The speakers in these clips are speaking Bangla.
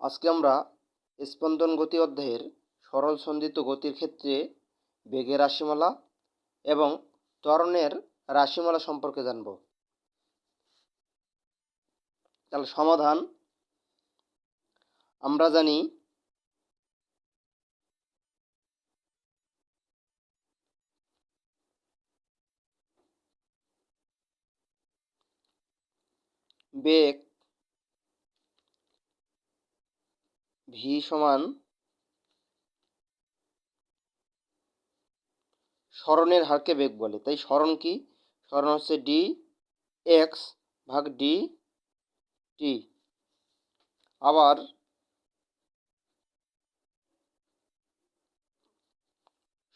আজকে আমরা স্পন্দন গতি অধ্যায়ের সরল সন্ধিত গতির ক্ষেত্রে বেগের রাশিমালা এবং ত্বরণের রাশিমালা সম্পর্কে জানব। তাহলে সমাধান, আমরা জানি বেগ ভি সমান স্মরণের হারকে বেগ বলে। তাই স্মরণ কি? স্মরণ হচ্ছে ডি এক্স ভাগ ডি টি আবার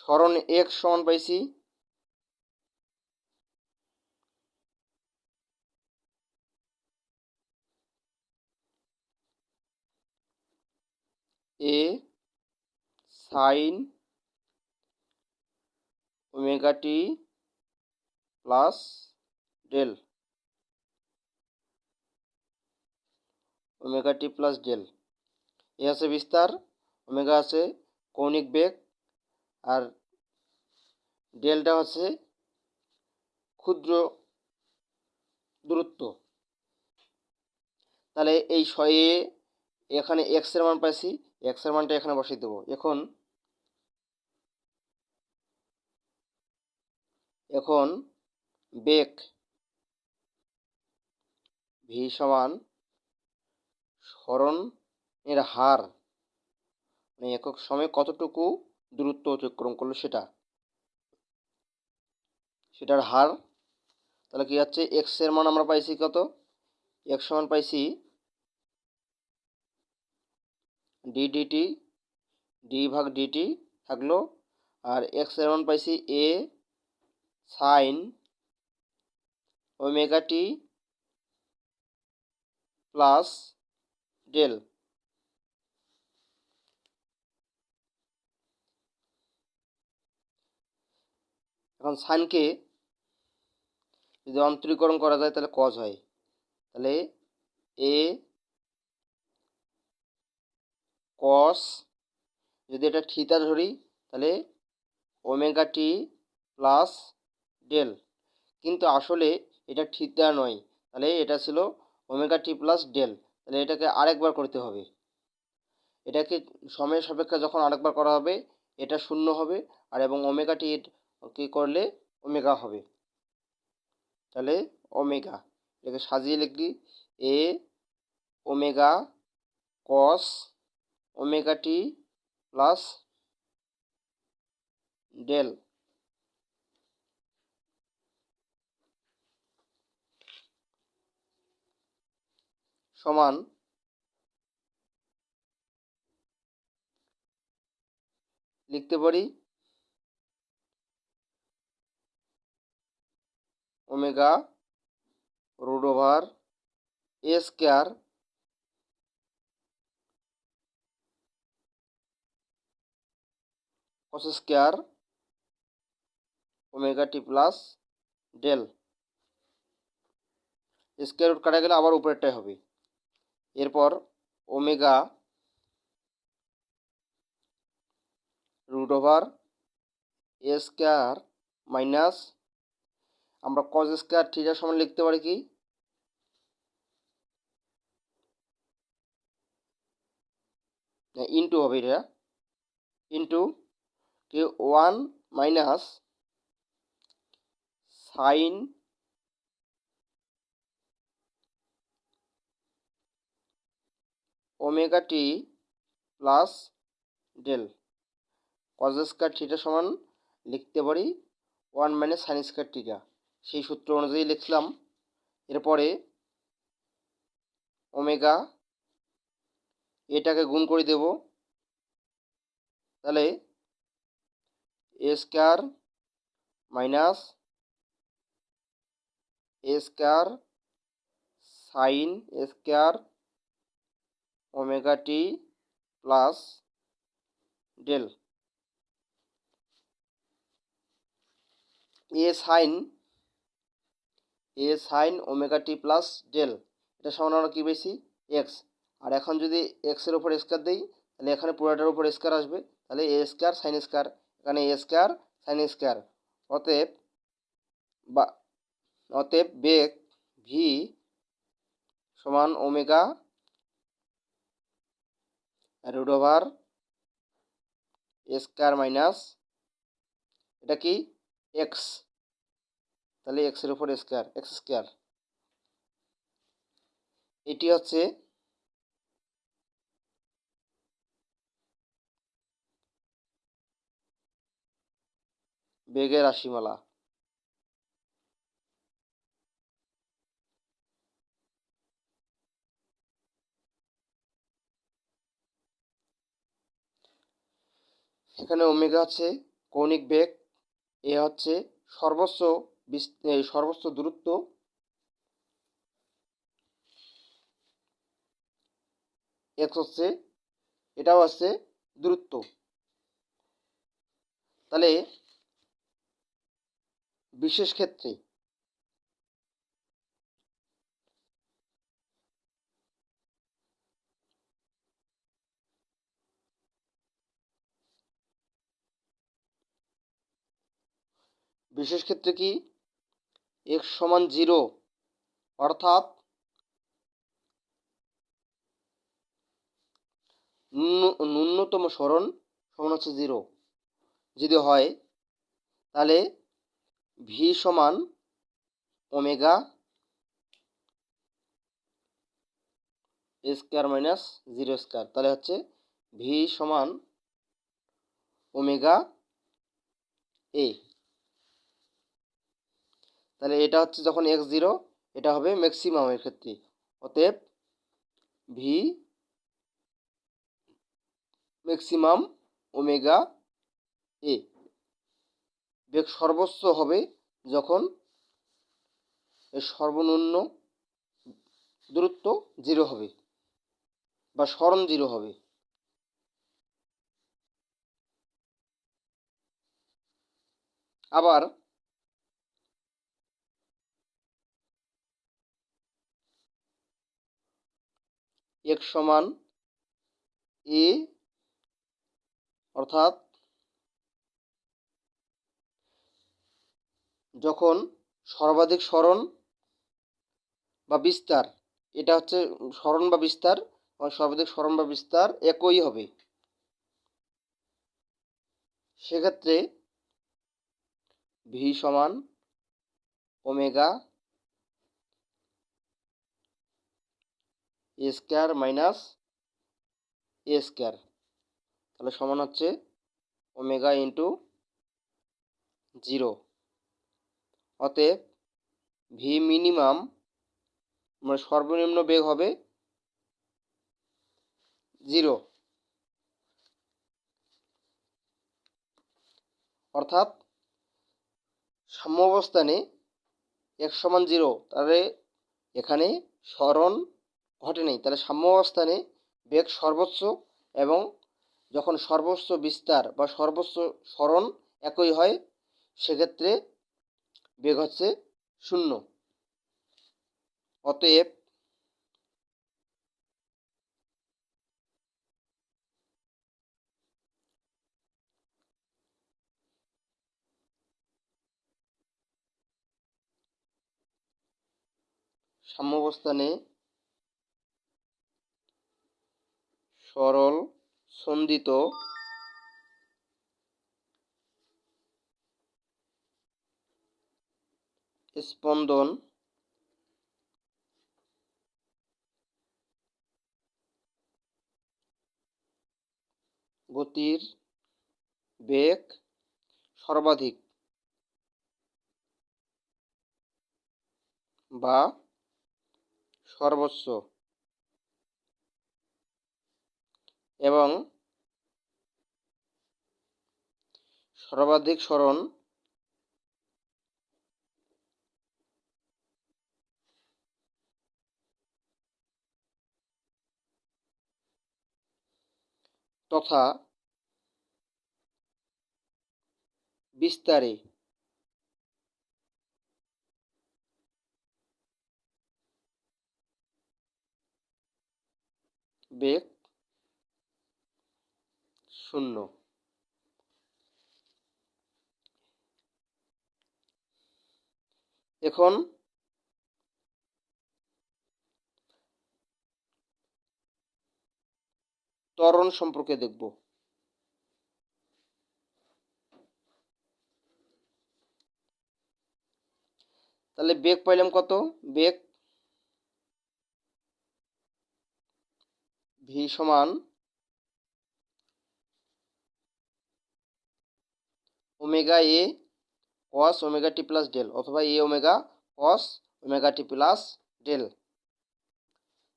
স্মরণ এক্স সমান পাইছি A sine omega T plus del omega T plus del এ আছে বিস্তার ওমেগা আছে কৌণিক বেগ, আর ডেলটা হচ্ছে ক্ষুদ্র দূরত্ব। তাহলে এই শয়ে এখানে এক্সের মান পাইছি এক্সের মানটা এখানে বসিয়ে দেবো। এখন এখন বেগ ভি সমান স্মরণের হার মানে একক সময়ে কতটুকু দূরত্ব অতিক্রম করল সেটা, সেটার হার, তাহলে কি হচ্ছে এক্সের মান আমরা পাইছি কত? এক্স সমান পাইছি ডি ডিটি ডি ভাগ ডিটি থাকল। আর এক্সের মান পাইছি A sine omega T plus del. এখন সাইনকে যদি অন্তরীকরণ করা যায়, তাহলে কজ হয়। তাহলে এ কস যদি এটা থিতা ধরি, তাহলে ওমেগা টি প্লাস ডেল কিন্তু আসলে এটা থিতা নয়, তাহলে এটা ছিল ওমেগা টি প্লাস ডেল তাহলে এটাকে আরেকবার করতে হবে। এটাকে সময়ের সাপেক্ষে যখন আরেকবার করা হবে, এটা শূন্য হবে, আর এবং ওমেগা টি কি করলে ওমেগা হবে। তাহলে ওমেগা এটাকে সাজিয়ে লিখলি A omega cos omega T plus del. সমান লিখতে পারি omega root over A square cos square omega T plus del square root কাটা গেলে আবার উপরেরটাই হবে। এরপর omega root over A square minus আমরা কজ স্কোয়ার থিটার সমান লিখতে পারি কি? ইন্টু হবে এটা। ইন্টু কি one minus sine omega T plus del cos square theta সমান লিখতে পারি one minus sine square theta. সেই সূত্র অনুযায়ী লিখলাম। এরপরে ওমেগা এটাকে গুণ করে দেব। তাহলে A square minus A square sine square omega T plus del. A sine A sine omega T plus del. এটা সমান আমরা কী পেয়েছি এক্স। আর এখন যদি এক্সের ওপর স্কোয়ার দিই, তাহলে এখানে পুরোটার উপর স্কোয়ার আসবে। তাহলে এ স্কোয়ার সাইন স্কোয়ার। এখানে এ স্কোয়ার সাইন স্কোয়ার অতএব বা, অতএব বেগ ভি সমান omega root over square minus এটা কি? এক্স তাহলে এক্সের উপর স্কোয়ার এক্স স্কোয়ার এটি হচ্ছে বেগের রাশিমালা। এখানে ওমেগা আছে কৌণিক বেগ, এ হচ্ছে সর্বোচ্চ সর্বোচ্চ দূরত্ব। এক্স হচ্ছে, এটাও আছে দূরত্ব। তাহলে বিশেষ ক্ষেত্রে। বিশেষ ক্ষেত্রে কি? এক্স সমান জিরো অর্থাৎ ন্যূনতম স্মরণ সমান হচ্ছে জিরো যদি হয়, তাহলে ভি সমান omega square minus zero square. তাহলে হচ্ছে ভি সমান ওমেগা এ তাহলে এটা হচ্ছে যখন এক্স জিরো, এটা হবে ম্যাক্সিমামের ক্ষেত্রে। অতএব ভি ম্যাক্সিমাম ওমেগা এ বেগ সর্বোচ্চ হবে যখন এর সর্বনিম্ন দূরত্ব জিরো হবে বা স্মরণ জিরো হবে। আবার এক সমান এ অর্থাৎ যখন সর্বাধিক স্মরণ বা বিস্তার, এটা হচ্ছে স্মরণ বা বিস্তার সর্বাধিক স্মরণ বা বিস্তার একই হবে। সেক্ষেত্রে ভি সমান omega A square minus A square. তাহলে সমান হচ্ছে ওমেগা ইন্টু জিরো। অতএব ভি মিনিমাম মানে সর্বনিম্ন বেগ হবে জিরো অর্থাৎ সাম্য অবস্থানে এক সমান জিরো তাহলে এখানে স্মরণ ঘটে নেই। তাহলে সাম্য অবস্থানে বেগ সর্বোচ্চ এবং যখন সর্বোচ্চ বিস্তার বা সর্বোচ্চ স্মরণ একই হয়, সেক্ষেত্রে বেগ হচ্ছে শূন্য। অতএব সাম্যাবস্থানে সরল সন্দিত স্পন্দন। গতির বেগ সর্বাধিক বা সর্বোচ্চ এবং সর্বাধিক স্মরণ তথা বিস্তারে বেগ শূন্য। এখন ত্বরণ সম্পর্কে দেখব। তাহলে বেগ পাইলাম কত? বেগ ভি সমান omega A cos omega T plus del অথবা A omega cos omega T plus del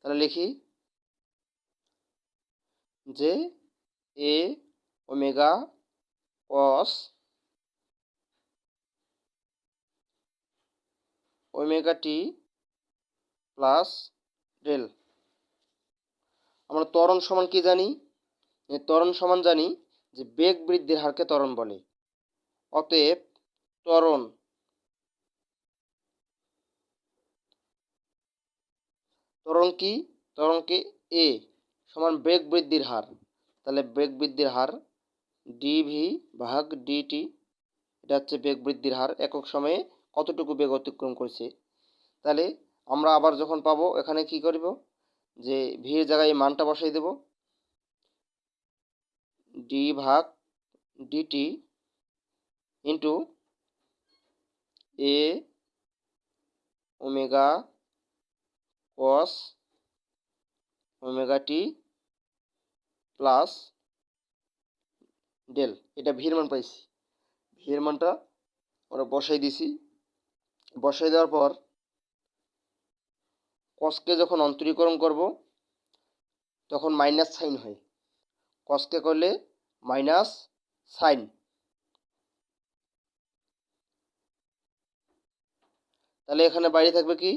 তাহলে লিখি। যে A omega cos omega T plus del. আমরা ত্বরণ সমান কি জানি? ত্বরণ সমান জানি যে বেগ বৃদ্ধির হারকে ত্বরণ বলে। অতএব ত্বরণ ত্বরণ কি? ত্বরণকে এ সমান বেগ বৃদ্ধির হার। তাহলে বেগ বৃদ্ধির হার ডিভি ভাগ ডিটি এটা হচ্ছে বেগ বৃদ্ধির হার একক সময়ে কতটুকু বেগ অতিক্রম করছে। তাহলে আমরা আবার যখন পাবো, এখানে কি করব? যে ভির জায়গায় মানটা বসাই দেব। ডি ভাগ DT into A omega cos omega T plus del, এটা ভির মান পাইছি। ভির মানটা আমরা বসাই দিছি। বসাই দেওয়ার পর কসকে যখন অন্তরীকরণ করব, তখন মাইনাস সাইন হয়। কসকে করলে মাইনাস সাইন তাহলে এখানে বাইরে থাকবে কি?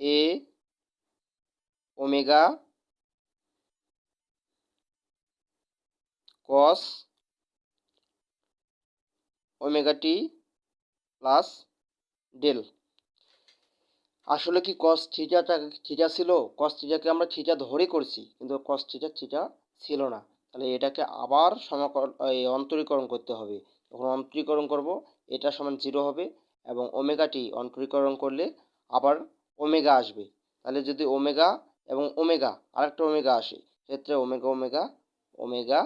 A omega cos omega T plus del আসলে কি কস থিটাটা থিটা ছিল? কস থিটাকে আমরা থিটা ধরে করছি, কিন্তু কস থিটা থিটা ছিল না। তাহলে এটাকে আবার সমাকর অন্তরীকরণ করতে হবে। যখন অন্তরীকরণ করব, এটা সমান জিরো হবে এবং ওমেগাটি অন্তরীকরণ করলে আবার ওমেগা আসবে। তাহলে যদি ওমেগা এবং ওমেগা আরেকটা ওমেগা আসে ক্ষেত্রে omega omega omega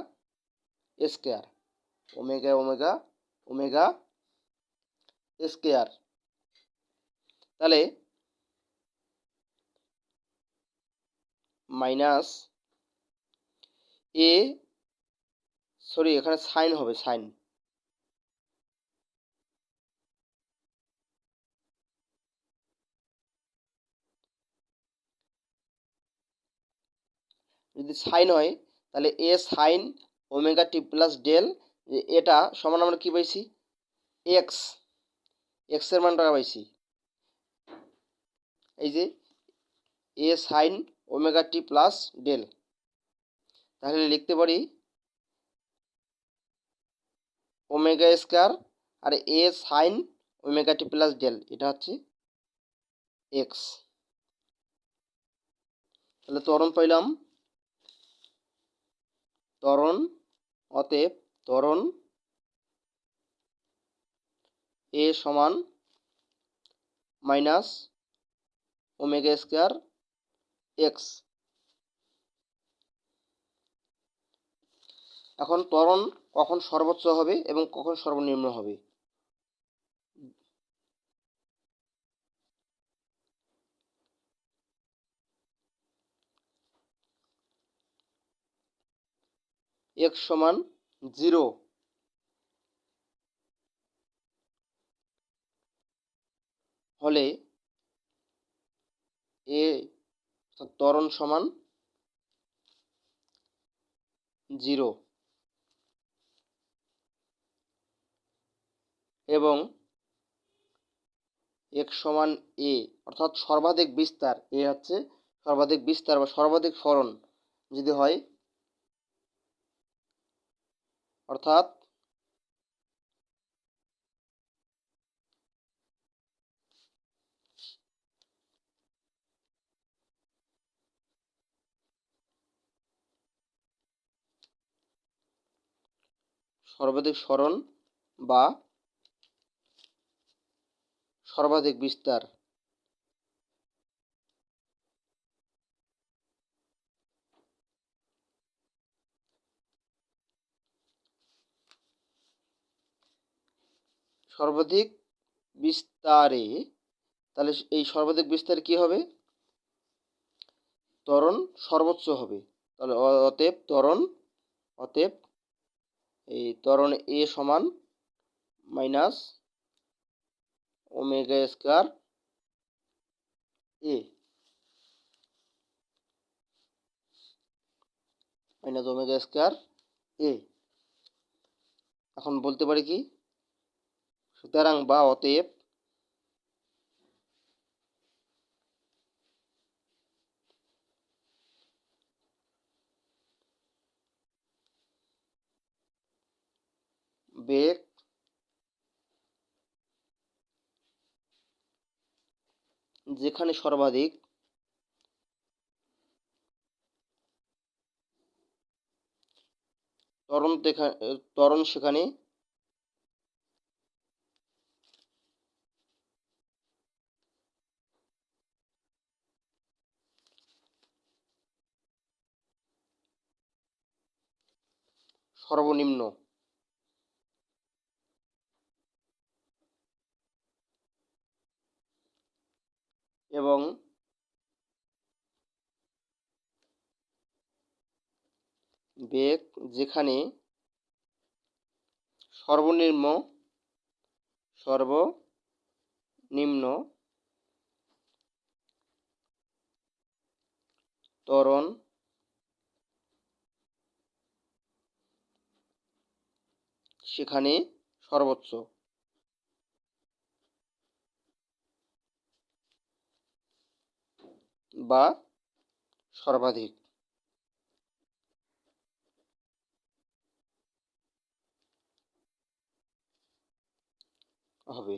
square. Omega omega omega square. তাহলে মাইনাস এ, সরি, এখানে সাইন হবে, সাইন। যদি সাইন হয়, তাহলে A sine omega T plus del এটা সমান আমরা কী পাইছি? এক্স এক্সের মান টাকা পাইছি। এই যে A sine omega T plus del তাহলে লিখতে পারি omega square R A sine omega T plus del এটা হচ্ছে এক্স তাহলে তরণ পাইলাম। ত্বরণ অতএব ত্বরণ এ সমান মাইনাস ওমেগা স্কোয়ার এক্স। এখন ত্বরণ কখন সর্বোচ্চ হবে এবং কখন সর্বনিম্ন হবে? এক্স সমান জিরো। হলে এ ত্বরণ সমান জিরো। এবং এক সমান এ, অর্থাৎ সর্বাধিক বিস্তার, এ হচ্ছে সর্বাধিক বিস্তার বা সর্বাধিক স্মরণ যদি হয় অর্থাৎ সর্বাধিক স্মরণ বা সর্বাধিক বিস্তার। সর্বাধিক বিস্তারে, তাহলে এই সর্বাধিক বিস্তার কি হবে? ত্বরণ সর্বোচ্চ হবে। তাহলে অতএব ত্বরণ, অতএব এই ত্বরণ এ সমান minus omega square A. Minus omega square A. এখন বলতে পারি কি? সুতরাং বা অতএব বেগ যেখানে সর্বাধিক ত্বরণ তেখা- ত্বরণ সেখানে সর্বনিম্ন। এবং বেগ যেখানে সর্বনিম্ন সর্বনিম্ন ত্বরণ সেখানে সর্বোচ্চ। বা সর্বাধিক। হবে।